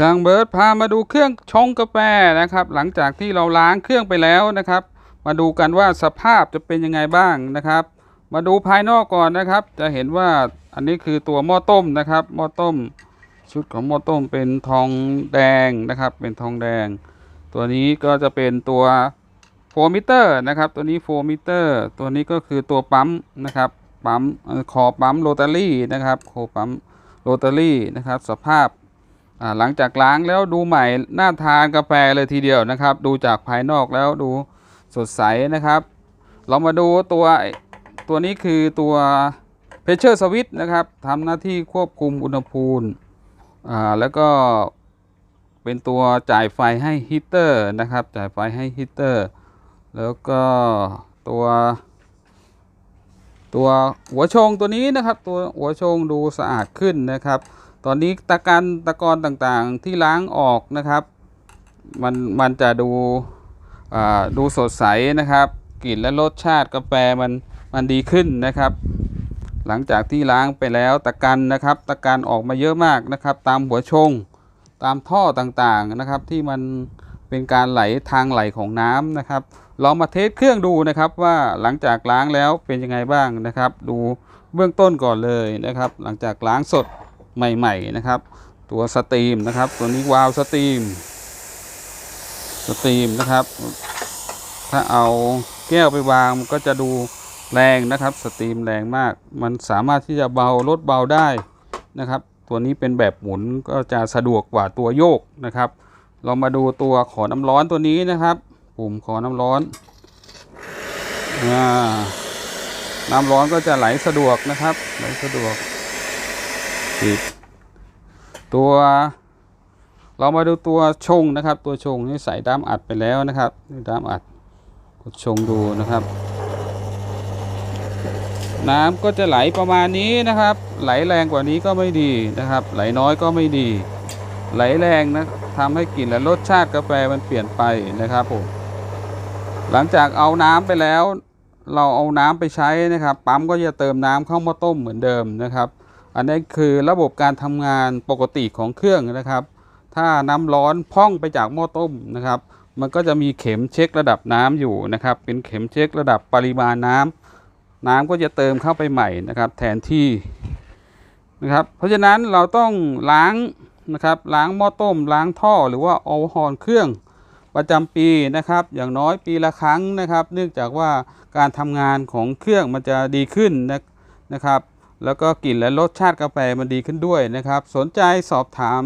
ช่างเบิร์ดพามาดูเครื่องชงกาแฟนะครับ หลังจากที่เราล้างเครื่องไปแล้วนะครับ มาดูกันว่าสภาพจะเป็นยังไงบ้างนะครับ มาดูภายนอกก่อนนะครับ จะเห็นว่าอันนี้คือตัวหม้อต้มนะครับหม้อต้ม ชุดของหม้อต้มเป็นทองแดงนะครับ เป็นทองแดง ตัวนี้ก็จะเป็นตัวโฟมิเตอร์นะครับ ตัวนี้โฟมิเตอร์ตัวนี้ก็คือตัวปั๊มนะครับปั๊มคอปั๊มโรตารี่นะครับโคปั๊มโรตารี่นะครับ สภาพ หลังจากล้างแล้วดูใหม่น่าทานกาแฟเลยทีเดียวนะครับ ดูจากภายนอกแล้วดูสดใสนะครับ เรามาดูตัวตัวนี้คือตัว pressure switch นะครับทำหน้าที่ควบคุมอุณหภูมิอ่าแล้วก็เป็นตัวจ่ายไฟให้ฮีเตอร์นะครับ จ่ายไฟให้ฮีเตอร์ แล้วก็ตัวตัวหัวชงตัวนี้นะครับ ตัวหัวชงดูสะอาดขึ้นนะครับ อนนี้ตะกันตะกอนต่างๆที่ล้างออกนะครับ มันมันจะดูดูสดใสนะครับ กลิ่นและรสชาติกาแฟมันมันดีขึ้นนะครับ หลังจากที่ล้างไปแล้วตะกันนะครับ ตะกันออกมาเยอะมากนะครับ ตามหัวชง ตามท่อต่างๆนะครับ ที่มันเป็นการไหลทางไหลของน้ำนะครับลองมาเทสเครื่องดูนะครับว่าหลังจากล้างแล้วเป็นยังไงบ้างนะครับ ดูเบื้องต้นก่อนเลยนะครับ หลังจากล้างสด ใหม่ ๆ นะครับ ตัวสตรีมนะครับ ตัวนี้วาล์วสตรีม สตรีมนะครับ ถ้าเอาแก้วไปวางมันก็จะดูแรงนะครับ สตรีมแรงมาก มันสามารถที่จะเบาลดเบาได้นะครับ ตัวนี้เป็นแบบหมุนก็จะสะดวกกว่าตัวโยกนะครับ เรามาดูตัวขอน้ำร้อนตัวนี้นะครับ ปุ่มขอน้ำร้อนอน้ำร้อนก็จะไหลสะดวกนะครับ ไหลสะดวก ตัวเรามาดูตัวชงนะครับ ตัวชงนี่ใส่ด้ามอัดไปแล้วนะครับนี่ด้ามอัดกดชงดูนะครับ น้ำก็จะไหลประมาณนี้นะครับ ไหลแรงกว่านี้ก็ไม่ดีนะครับ ไหลน้อยก็ไม่ดี ไหลแรงนะทำให้กลิ่นและรสชาติกาแฟมันเปลี่ยนไปนะครับผมหลังจากเอาน้ำไปแล้ว เราเอาน้ำไปใช้นะครับ ปั๊มก็จะเติมน้ำเข้ามาต้มเหมือนเดิมนะครับ อันนี้คือระบบการทำงานปกติของเครื่องนะครับ ถ้าน้ำร้อนพ่องไปจากหม้อต้มนะครับ มันก็จะมีเข็มเช็คระดับน้ำอยู่นะครับ เป็นเข็มเช็คระดับปริมาณน้ำน้ำก็จะเติมเข้าไปใหม่นะครับ แทนที่นะครับ เพราะฉะนั้นเราต้องล้างนะครับ ล้างหม้อต้ม ล้างท่อหรือว่าโอเวอร์ฮอลเครื่องประจำปีนะครับ อย่างน้อยปีละครั้งนะครับ เนื่องจากว่าการทำงานของเครื่องมันจะดีขึ้นนะนะครับ แล้วก็กลิ่นและรสชาติกาแฟมันดีขึ้นด้วยนะครับ สนใจสอบถาม